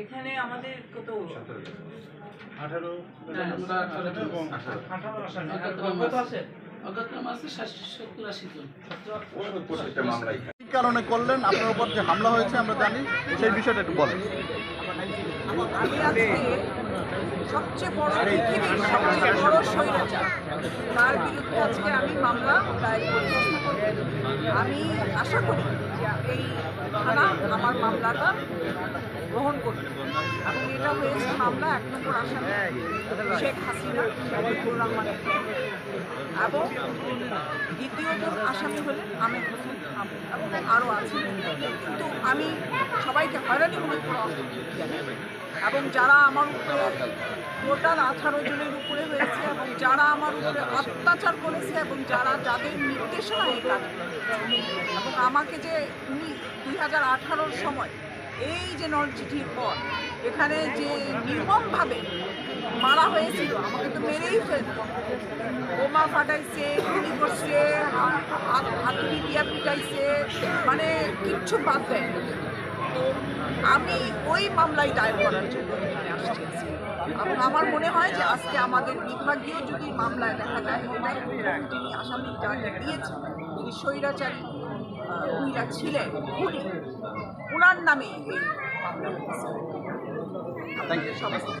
এখানে আমাদের কত? আঠারো। হ্যাঁ, কারণে করলেন? আপনার উপর যে হামলা হয়েছে আমরা জানি। সেই বিষয়টা একটু বলেন। আমি আজকে সবচেয়ে বড় পৃথিবীর সবচেয়ে বড় স্বৈরাচার তার বিরুদ্ধে আজকে আমি মামলা দায়ের করেছি। আমি আশা করি এই থানা আমার মামলাটা গ্রহণ করবে। এবং এটা হয়েছে মামলা এক নম্বর আসামি শেখ হাসিনা শহীদুর রহমানের। এবং দ্বিতীয়জন আসামি হলেন আমের হোসেন এবং আরও আছে। কিন্তু আমি সবাইকে হয়রানিমূলক জানাই এবং যারা আমার উপরে টোটাল আঠারো জনের উপরে হয়েছে যারা আমার উপরে অত্যাচার করেছে এবং যারা যাদের নির্দেশনায় এই কাজ এবং আমাকে যে উনি দুই হাজার আঠারোর সময় এই যে নলচিঠির পর এখানে যে নির্মমভাবে মারা হয়েছিল, আমাকে তো মেরেই ফেলত বোমা ফাটাইছে, গুলি করছে হাতুড়ি দিয়া পিটাইছে মানে কিচ্ছু বাদ দেয় তো আমি ওই মামলায় দায়ের করার জন্য এখানে আসছি। এবং আমার মনে হয় যে আজকে আমাদের বিভাগীয় যদি মামলায় দেখা যায় ওটাই তিনি আসামি যাকে দিয়েছেন। তিনি স্বৈরাচারী উইরা ছিলেন উনি ওনার নামে এই মামলা